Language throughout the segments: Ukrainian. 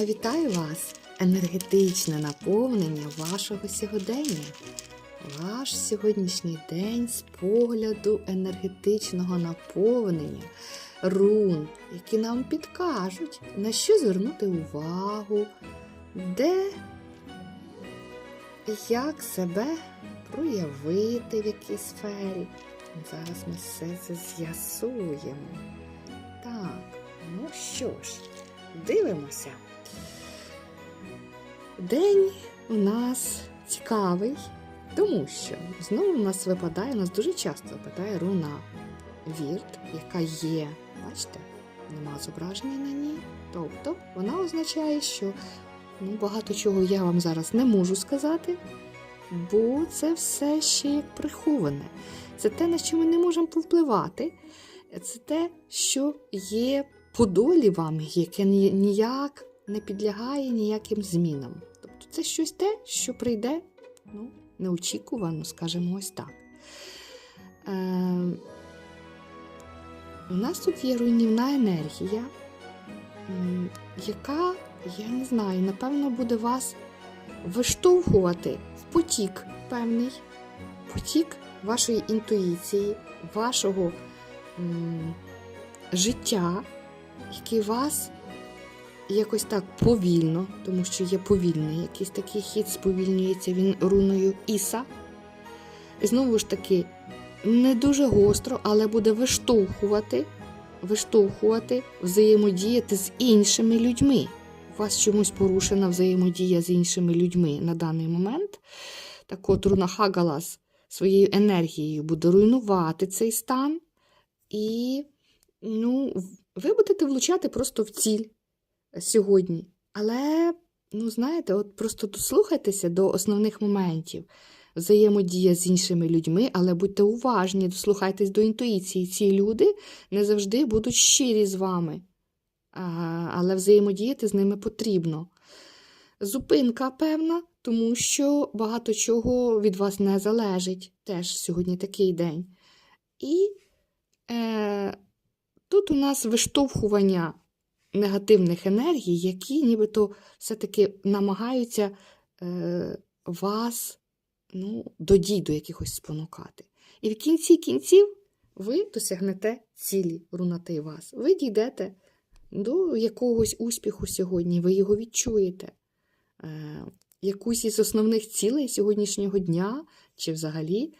Вітаю вас! Енергетичне наповнення вашого сьогодення. Ваш сьогоднішній день з погляду енергетичного наповнення, рун, які нам підкажуть, на що звернути увагу, де як себе проявити в якій сфері. Зараз ми все це з'ясуємо. Так, ну що ж, дивимося. День у нас цікавий, тому що знову у нас випадає, у нас дуже часто випадає руна Вірт, яка є, бачите, нема зображення на ній. Тобто вона означає, що ну, багато чого я вам зараз не можу сказати, бо це все ще як приховане. Це те, на що ми не можемо повпливати. Це те, що є по долі вам, яке ніяк не підлягає ніяким змінам. Тобто це щось те, що прийде ну, неочікувано, скажімо ось так. Е, у нас тут є руйнівна енергія, яка, я не знаю, напевно, буде вас виштовхувати в потік певний, потік вашої інтуїції, вашого м, життя, який вас якось так повільно, тому що є повільний якийсь такий хід, сповільнюється він руною Іса. Знову ж таки, не дуже гостро, але буде виштовхувати, виштовхувати, взаємодіяти з іншими людьми. У вас чомусь порушена взаємодія з іншими людьми на даний момент. Так от руна Хагалас своєю енергією буде руйнувати цей стан. І ну, ви будете влучати просто в ціль сьогодні. Але, ну, знаєте, от просто дослухайтеся до основних моментів. Взаємодія з іншими людьми, але будьте уважні, дослухайтесь до інтуїції. Ці люди не завжди будуть щирі з вами, але взаємодіяти з ними потрібно. Зупинка певна, тому що багато чого від вас не залежить. Теж сьогодні такий день. І е, тут у нас виштовхування негативних енергій, які нібито все-таки намагаються е, вас ну, до дій до якихось спонукати. І в кінці кінців ви досягнете цілі рунати вас. Ви дійдете до якогось успіху сьогодні, ви його відчуєте. Е, якусь із основних цілей сьогоднішнього дня, чи взагалі,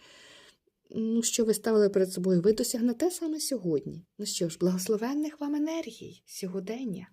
ну, що ви ставили перед собою, ви досягнете саме сьогодні. Ну що ж, благословенних вам енергій, сьогодення.